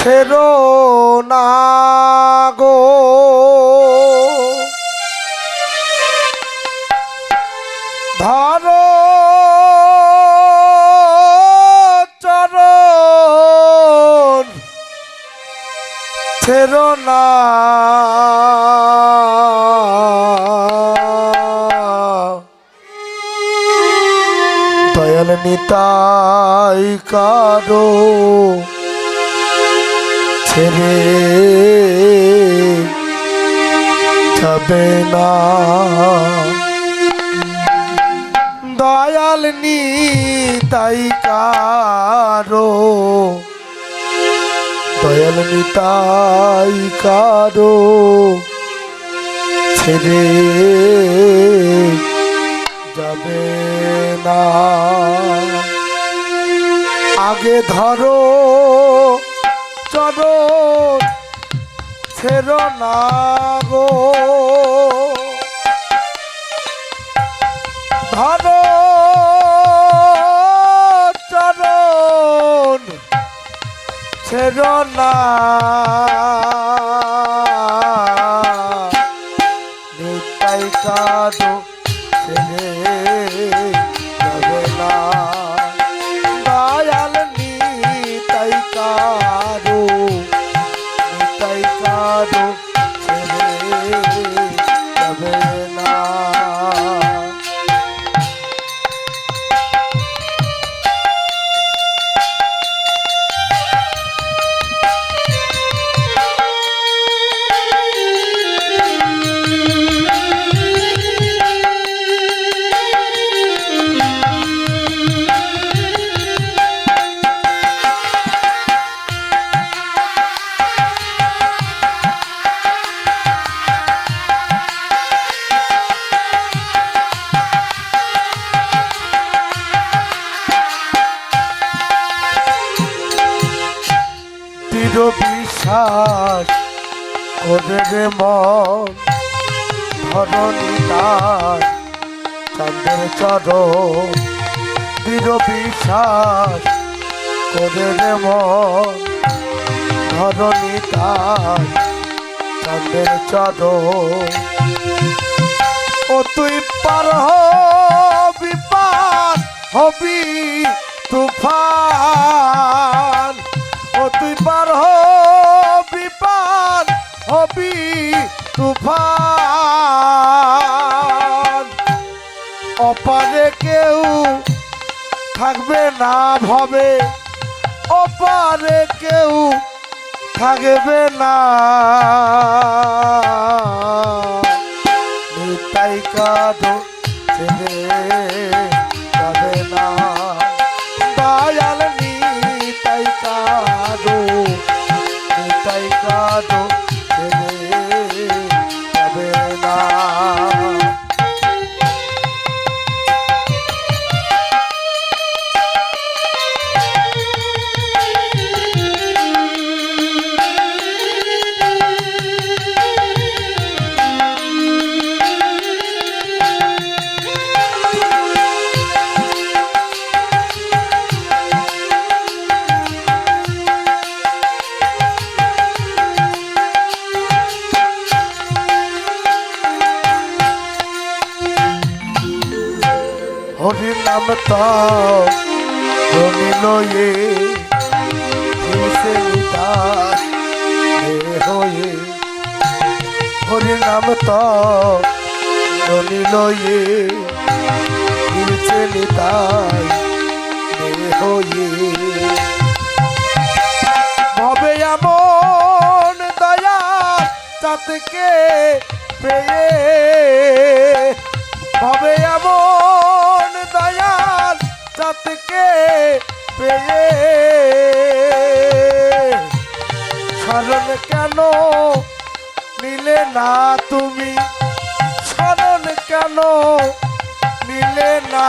ছেড়ো না গো। ধরো চরণ ছেড়ো না। দয়াল নিতাই কারও ছেড়ে যাবে না। দয়াল নিতাই কারও। দয়াল নি, তাই কারও। ছেড়ে যাবে না। আগে ধরো চলো ছেড়ো না গো। ধরো চরণ ছেড়ো না। নিতাই কাদো ছেড়ে দৃঢ় বিশ্বাস করে রে মন। ধরণী তার চাঁদের চরণ। দৃঢ় বিশ্বাস করে রে মন। ধরণী তার চাঁদের চরণ। ও তুই পার হবি পার হবি, তুফান। তুই পার হবি পার হবি তুফান। অপারে কেউ থাকবে না ভবে, অপারে কেউ থাকবে না। নিতাই কাঁদো ছেড়ে হরি নাম তো রমিল এ দিশে নিতাস হে হয়ে। হরি নাম তো রমিল এ দিশে নিতাই হয়ে। ভবে এমন দয়া চাতকে পেয়ে, ভবে এমন চাতকে পেয়ে স্মরণ কেন নিলে না তুমি? স্মরণ কেন নিলে না?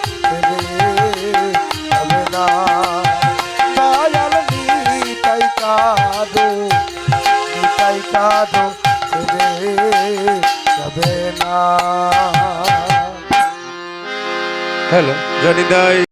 কাজো নিতাই কাজো দেবে যাবে না। হ্যালো